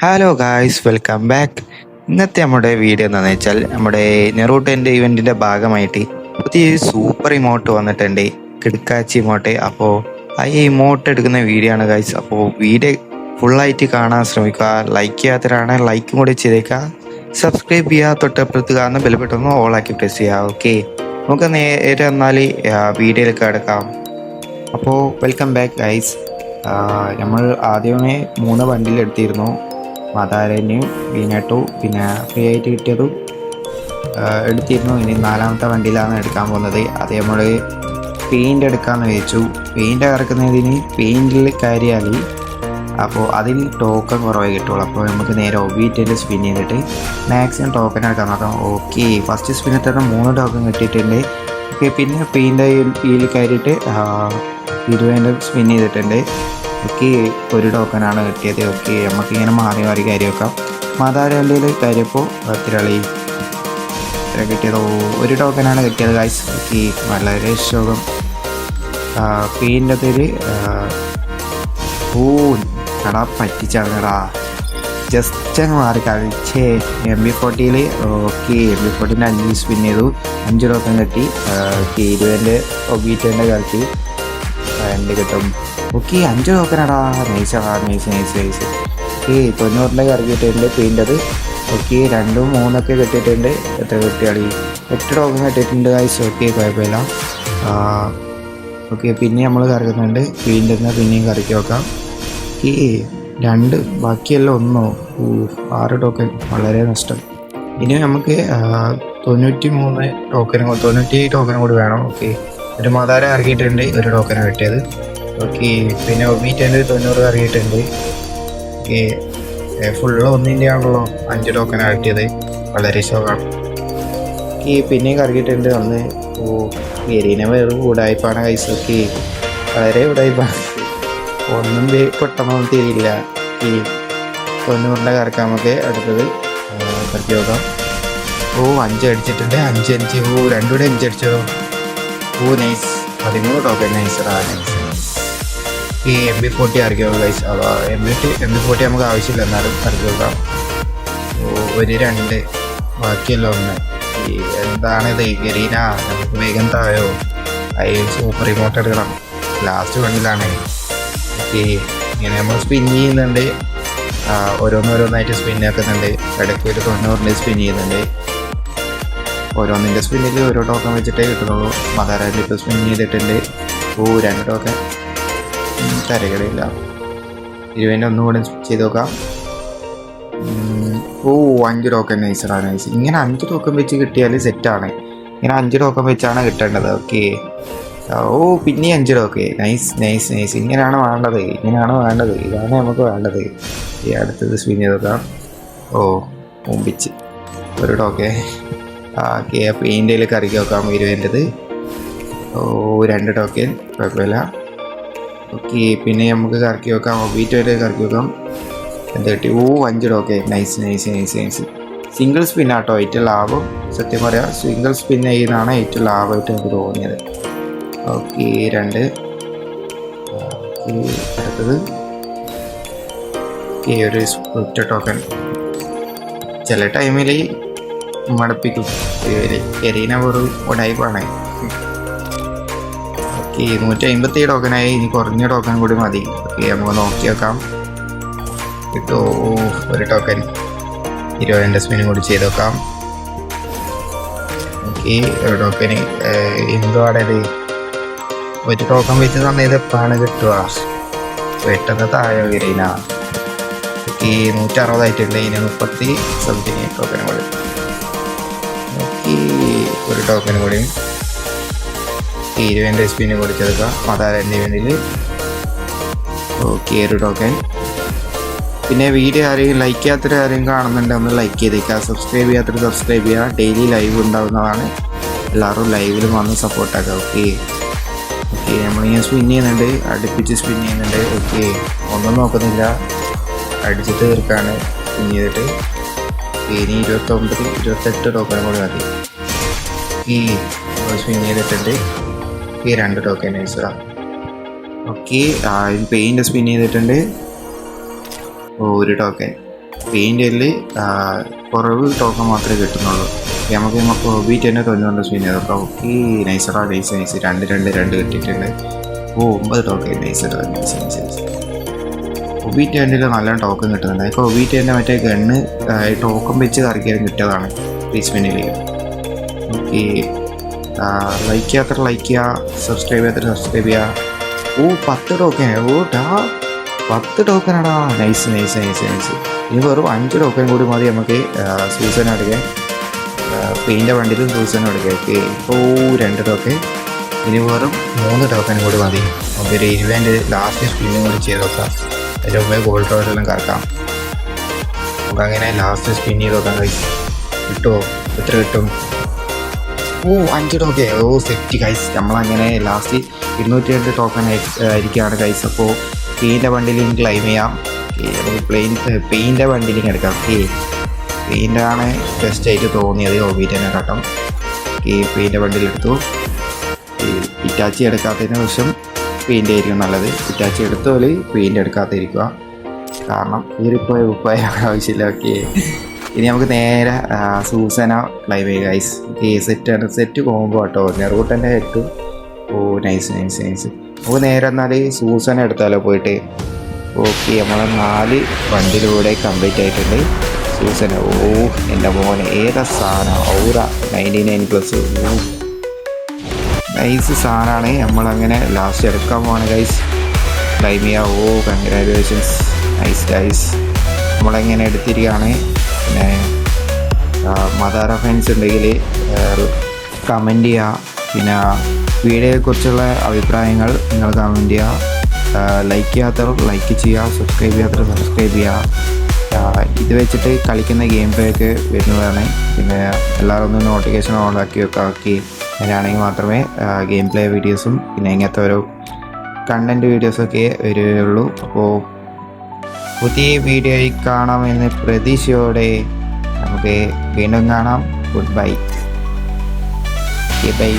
Hello guys welcome back ഇന്നത്തെ നമ്മുടെ video എന്താണെന്ന് വെച്ചാൽ നമ്മുടെ നെറൂട്ടന്റെ ഇവന്റിന്റെ ഭാഗമായിട്ട് പുതിയ സൂപ്പർ ഇമോട്ട് വന്നിട്ടുണ്ട്. കിടക്കാച്ചി ഇമോട്ട് അപ്പോൾ ആ ഇമോട്ട് എടുക്കുന്ന വീഡിയോ ആണ് ഗായ്സ് അപ്പോൾ വീഡിയോ ഫുള്ളായിട്ട് കാണാൻ ശ്രമിക്കുക. ലൈക്ക് ചെയ്യാത്തവരാണ് ലൈക്കും കൂടി ചെയ്തേക്കുക. സബ്സ്ക്രൈബ് ചെയ്യുക തൊട്ടപ്പുറത്ത് കാണുന്ന ബെൽബട്ടൊന്ന് ഓളാക്കി പ്രസ് ചെയ്യുക. ഓക്കെ നമുക്ക് നേരെ എന്നാൽ വീഡിയോയിലേക്ക് കിടക്കാം. അപ്പോൾ വെൽക്കം ബാക്ക് ഗൈസ് നമ്മൾ ആദ്യമേ മൂന്ന് ബണ്ടിൽ എടുത്തിരുന്നു. മതാരനെയും വീനേട്ടു പിന്നെ ഫ്രീ ആയിട്ട് കിട്ടിയതും എടുത്തിരുന്നു. ഇനി നാലാമത്തെ വണ്ടിയിലാണ് എടുക്കാൻ പോകുന്നത്. അത് നമ്മൾ പെയിന്റ് എടുക്കാമെന്ന് വെച്ചു പെയിന്റ് ഇറക്കുന്നതിന് പെയിന്റിൽ കയറിയാൽ അപ്പോൾ അതിൽ ടോക്കൺ കുറവേ കിട്ടുള്ളൂ. അപ്പോൾ നമുക്ക് നേരെ ഒബീറ്റിൽ സ്പിൻ ചെയ്തിട്ട് മാക്സിമം ടോക്കൺ എടുക്കാൻ നോക്കാം ഓക്കെ ഫസ്റ്റ് സ്പിന്നിൽ തന്നെ മൂന്ന് ടോക്കൺ കിട്ടിയിട്ടുണ്ട്. ഓക്കെ പിന്നെ പെയിന്റ് ഇതിൽ കയറിയിട്ട് ഇരുപതിന്റെ സ്പിൻ ചെയ്തിട്ടുണ്ട്. ഓക്കെ ഒരു ടോക്കനാണ് കിട്ടിയത്. ഓക്കെ നമുക്ക് ഇങ്ങനെ മാറി മാറി കാര്യം വെക്കാം. മാതാരണ്ടിയിൽ കാര്യപ്പോൾ ഇത്ര കിട്ടിയത്. ഓ, ഒരു ടോക്കനാണ് കിട്ടിയത് ഗൈസ് ഓക്കെ വളരെ ശോകം പെയിന്റെ പേര് ഓ എടാ പറ്റിച്ചാണെടാ ജസ്റ്റ് അങ്ങ് മാറി കളിച്ചേ എം ബി ഫോർട്ടിയിൽ ഓക്കെ എം ബി ഫോർട്ടീന്റെ അഞ്ച് സ്പിൻ ചെയ്തു. അഞ്ച് ടോക്കൺ കിട്ടി. ഇരുപതിന്റെ ഒബീറ്റന്റെ കളിച്ച് രണ്ട് കിട്ടും. ഓക്കെ അഞ്ച് ടോക്കനാടാ നൈസാ നൈസ് നൈസ് നൈസ് ഓക്കെ തൊണ്ണൂറിന്റെ ഇറങ്ങിയിട്ടുണ്ട് പെയിന്റത് ഓക്കെ രണ്ടും മൂന്നൊക്കെ കിട്ടിയിട്ടുണ്ട്. എത്ര കിട്ടിയാളി എട്ട് ടോക്കൺ കിട്ടിയിട്ടുണ്ട് ഗൈസ് ഓക്കെ കുഴപ്പമില്ല. ഓക്കെ പിന്നെ നമ്മൾ കറക്കുന്നുണ്ട് പെയിന്റിൽ നിന്ന് പിന്നെയും കറക്കി നോക്കാം. ഓക്കെ രണ്ട് ബാക്കിയെല്ലാം ഒന്നോ? ആറ് ടോക്കൺ വളരെ നഷ്ടം. ഇനി നമുക്ക് തൊണ്ണൂറ്റി മൂന്ന് ടോക്കനും തൊണ്ണൂറ്റി ടോക്കനും കൂടി വേണം. ഓക്കെ. ഒരു മാതാരം ഇറക്കിയിട്ടുണ്ട് ഒരു ടോക്കനാണ് കിട്ടിയത്. ഓക്കെ പിന്നെ ഒബീറ്റന്റെ തൊണ്ണൂറ് കറിയിട്ടുണ്ട്. ഓക്കെ ഫുള്ള് ഒന്നിന്റെ ആണല്ലോ അഞ്ച് ടോക്കൺ ആട്ടിയത് വളരെ സുഖമാണ് ഓക്കെ പിന്നെയും കറിയിട്ടുണ്ട് അന്ന് ഓ എരീന വേറെ ഉടായ്പാണ് കൈസ് ഓക്കെ വളരെ ഉടായ്പാണ് ഒന്നും പെട്ടെന്നൊന്നും തിരിയില്ല ഈ തൊണ്ണൂറിന്റെ കറക്കാൻ നമുക്ക് അടുത്തത് നോക്കാം ഓ അഞ്ച് അടിച്ചിട്ടുണ്ട്. അഞ്ച് അഞ്ച്. ഓ രണ്ടുകൂടെ അഞ്ച് അടിച്ചതോ? ഓ നൈസ് പതിമൂന്ന് ടോക്കൺ നൈസ് റാ നൈസ് ഈ M B forty ഇറക്കിയോ guys M B M B forty നമുക്ക് ആവശ്യമില്ല. എന്നാലും ഓ ഒരു രണ്ട്. ബാക്കിയല്ലോ ഒന്ന് ഈ എന്താണിത് ഗരീന നമുക്ക് വേഗം താഴോ ഐ സൂപ്പർ റിമോട്ട് എടുക്കണം. ലാസ്റ്റ് വണ്ണിലാണ്. ഓക്കെ. ഇങ്ങനെ നമ്മൾ സ്പിൻ ചെയ്യുന്നുണ്ട്. ഓരോന്നോരോന്നായിട്ട് സ്പിൻ ആക്കുന്നുണ്ട്. ഇടയ്ക്ക് ഒരു തൊണ്ണൂറിന്റെ സ്പിൻ ചെയ്യുന്നുണ്ട്. ഓരോന്നിന്റെ സ്പിന്നിൽ ഓരോ ടോക്കൺ വെച്ചിട്ടേ കിട്ടുന്നുള്ളൂ. മഹാരാജ ഇപ്പോൾ സ്പിൻ ചെയ്തിട്ടുണ്ട്. ഓ രണ്ട് ടോക്കൺ തരകടയില്ല ഇരുപതിന്റെ ഒന്നുകൂടെ ചെയ്ത് നോക്കാം. ഓ അഞ്ച് ടോക്കൺ നൈസറാണ് നൈസ് ഇങ്ങനെ അഞ്ച് ടോക്കൺ വെച്ച് കിട്ടിയാൽ സെറ്റാണ് ഇങ്ങനെ അഞ്ച് ടോക്കൺ വെച്ചാണ് കിട്ടേണ്ടത്. ഓക്കെ ഓ പിന്നെ അഞ്ച് ടോക്കെ നൈസ് നൈസ് നൈസ് ഇങ്ങനെയാണ് വേണ്ടത്. ഇങ്ങനെയാണ് വേണ്ടത്. ഇതാണ് നമുക്ക് വേണ്ടത്. ഈ അടുത്തത് സ്പിൻ ചെയ്ത് നോക്കാം. ഓ മുമ്പിച്ച് ഒരു ടോക്കെ ഓക്കെ അപ്പോൾ ഇന്ത്യയിൽ കറിക്ക് നോക്കാം ഇരുപതിന്റെത്. ഓ രണ്ട് ടോക്കൻ കുഴപ്പമില്ല. ഓക്കെ പിന്നെ നമുക്ക് കറക്കി വെക്കാം. ഒബീറ്റോയിൽ കറക്കി വെക്കാം. എന്ത് കിട്ടി? ഓ അഞ്ചിട. Okay nice nice nice nice single spin ആട്ടോ ഏറ്റവും ലാഭം സത്യം പറയാം സിംഗിൾ സ്പിൻ ചെയ്യുന്നതാണ് ഏറ്റവും ലാഭമായിട്ട് എനിക്ക് തോന്നിയത്. ഓക്കെ രണ്ട്. അടുത്തത്. ഓക്കെ ഒരു ഒറ്റ ടോക്കൺ ചില ടൈമിൽ മടുപ്പിക്കും. എരീന വെറും ഉടായ്പാണ് ഓക്കെ നൂറ്റി അമ്പത്തി ടോക്കനായി ഇനി കുറഞ്ഞ ടോക്കൺ കൂടി മതി. ഓക്കെ നമുക്ക് നോക്കി കിട്ടോ ഓ ഒരു ടോക്കൺ ഇരുപതിന്റെ സ്പിനും കൂടി ചെയ്ത് നോക്കാം ഓക്കെ ഒരു ടോക്കന് എന്തുവാടേത് ഒരു ടോക്കൺ വെച്ച് സമയത്ത് എപ്പോഴാണ് കിട്ടുക? പെട്ടെന്ന് താഴെ വരീന ഓക്കെ നൂറ്റി അറുപതായിട്ടുണ്ട് ഇനി മുപ്പത്തി സംതിങ് ടോക്കൻ കൂടി. ഓക്കെ ഒരു ടോക്കൻ കൂടി ഇരുപതിന്റെ കൊടുത്തെടുക്കുക കൊടുത്തെടുക്കാം മതാരന്റെ ഇവന്റിൽ ഓക്കെ ഒരു ടോക്കൻ പിന്നെ വീഡിയോ ആരെയും ലൈക്ക് ചെയ്യാത്തൊരു ആരെയും കാണുന്നുണ്ടെങ്കിൽ ഒന്ന് ലൈക്ക് ചെയ്തേക്കുക. സബ്സ്ക്രൈബ് ചെയ്യാത്തൊരു സബ്സ്ക്രൈബ് ചെയ്യുക. ഡെയിലി ലൈവ് ഉണ്ടാവുന്നതാണ്. എല്ലാവരും ലൈവിലും വന്ന് സപ്പോർട്ടാക്കുക ഓക്കെ ഓക്കെ നമ്മളിങ്ങനെ സ്പിൻ ചെയ്യുന്നുണ്ട്. അടുപ്പിച്ച് സ്പിൻ ചെയ്യുന്നുണ്ട്. ഓക്കെ ഒന്നും നോക്കുന്നില്ല. അടിച്ചിട്ട് തീർക്കാണ്. സ്പിൻ ചെയ്തിട്ട്. ഇനി ഇരുപത്തൊമ്പത് ഇരുപത്തെട്ട് ടോക്കൺ കൂടി മതി. ഈ സ്പിൻ ചെയ്തിട്ടുണ്ട്. ഈ രണ്ട് ടോക്കൺ നൈസറാ ഓക്കെ പെയിന്റ് സ്പിൻ ചെയ്തിട്ടുണ്ട്. ഒരു ടോക്കൻ പെയിന്റിൽ കുറവ് ടോക്കൺ മാത്രമേ കിട്ടുന്നുള്ളൂ. നമുക്ക് നമുക്ക് ഒബിറ്റ് തന്നെ തൊണ്ണൂറ് സ്പിൻ ചെയ്തപ്പോൾ ഓക്കെ നൈസറാ നൈസ് നൈസ് രണ്ട് രണ്ട് രണ്ട് കിട്ടിയിട്ടുണ്ട്. ഓ ഒമ്പത് ടോക്കൺ നൈസറാ നൈസ് നൈസ് നൈസ് ഒബീറ്റ് എൻഡിൽ നല്ല ടോക്കൺ കിട്ടുന്നുണ്ട്. ഇപ്പോൾ ഒബിറ്റ് എന്റെ മറ്റേ ഗണ്ണ് ടോക്കൺ വെച്ച് കറക്കിയാലും കിട്ടിയതാണ് ഈ സ്പിന്നിൽ ഓക്കെ ലൈക്ക് ചെയ്യാത്ത ലൈക്ക് ചെയ്യുക സബ്സ്ക്രൈബ് ചെയ്യാത്ത സബ്സ്ക്രൈബ് ചെയ്യുക ഓ പത്ത് ടോക്കൺ ഓട്ടാ പത്ത് പത്ത് ടോക്കനാടാ നൈസ് നൈസ് നൈസ് നൈസ് ഇനി വെറും അഞ്ച് ടോക്കൺ കൂടി മതി നമുക്ക് സൂസൻ അടിക്കാൻ പെയിന്റെ വണ്ടിയിലും സൂസൻ എടുക്കാം. ഓക്കെ ഇപ്പോൾ രണ്ട് ടോക്കൺ ഇനി വെറും മൂന്ന് ടോക്കൺ കൂടി മതി. നമുക്കൊരു ഇരുപതിന്റെ ലാസ്റ്റ് സ്പിന്നും കൂടി ചെയ്ത് നോക്കാം. അതിന്റെ മുമ്പേ ഗോൾഡ് റോഡെല്ലാം കറക്കാം. നമുക്കങ്ങനെ ലാസ്റ്റ് സ്പിൻ ചെയ്ത് നോക്കാം കിട്ടുമോ എത്ര കിട്ടും? ഓ അഞ്ച് ടോക്കൺ ഓ സെറ്റ് കൈസ് നമ്മളങ്ങനെ ലാസ്റ്റ് ഇരുന്നൂറ്റി രണ്ട് ടോക്കൺ ആയിരിക്കുകയാണ് കൈസ് അപ്പോൾ പെയിന്റെ വണ്ടിയിലും ക്ലൈം ചെയ്യാം. നമുക്ക് പ്ലെയിൻ പെയിന്റെ വണ്ടിയിലും എടുക്കാം. ഓക്കെ പെയിന്റെ ആണ് ബെസ്റ്റ് ആയിട്ട് തോന്നിയത് ഒബീറ്റനെ കാട്ടം. ഈ പെയിന്റെ വണ്ടിയിലെടുത്തു ഇറ്റാച്ചി എടുക്കാത്തതിന് ശേഷം പെയിന്റ് ആയിരിക്കും നല്ലത്. ഇറ്റാച്ചി എടുത്തോൽ പെയിന്റ് എടുക്കാതിരിക്കുക. കാരണം കീറിപ്പോയ ഉപ്പായ ആവശ്യമില്ല. ഓക്കെ ഇനി നമുക്ക് നേരെ Susanna live guys okay set set combo കേട്ടോ നെറൂട്ടന്റെ ഹെഡ് ഓ നൈസ് നൈസ് നൈസ് നമുക്ക് നേരെ എന്നാൽ സൂസന എടുത്താലോ പോയിട്ട്. ഓക്കെ നമ്മളെ നാല് വണ്ടിയിലൂടെ കംപ്ലീറ്റ് ആയിട്ടുണ്ട്. സൂസന ഓ എന്റെ മോനെ ഏതാ സാധനം? ഔറ നയന്റി നയൻ പ്ലസ് ഓ നൈസ് സാധനമാണ് നമ്മളങ്ങനെ ലാസ്റ്റ് എടുക്കാൻ പോവാണ് ഗൈസ് ക്ലൈമിയ ഓ കൺഗ്രാജുലേഷൻസ് നൈസ് ഗൈസ് നമ്മളെങ്ങനെ എടുത്തിരിക്കുകയാണ്. പിന്നെ മദാറ ഫാൻസ് ഉണ്ടെങ്കിൽ കമന്റ് ചെയ്യുക പിന്നെ വീഡിയോയെക്കുറിച്ചുള്ള അഭിപ്രായങ്ങൾ നിങ്ങൾ കമന്റ് ചെയ്യുക ലൈക്ക് ചെയ്യാത്തവർ ലൈക്ക് ചെയ്യുക സബ്സ്ക്രൈബ് ചെയ്യാത്തവർ സബ്സ്ക്രൈബ് ചെയ്യുക ഇത് വെച്ചിട്ട് കളിക്കുന്ന ഗെയിം പ്ലേ ഒക്കെ വരുന്നതാണ്. പിന്നെ എല്ലാവരും ഒന്ന് നോട്ടിഫിക്കേഷൻ ഓൺ ആക്കി വെക്കുക ആക്കി അങ്ങനെയാണെങ്കിൽ മാത്രമേ ഗെയിം പ്ലേ വീഡിയോസും പിന്നെ ഇങ്ങനത്തെ ഓരോ കണ്ടന്റ് വീഡിയോസൊക്കെ വരികയുള്ളൂ അപ്പോൾ പുതിയ വീഡിയോയിൽ കാണാമെന്ന് പ്രതീക്ഷയോടെ നമുക്ക് വീണ്ടും കാണാം. Good bye bye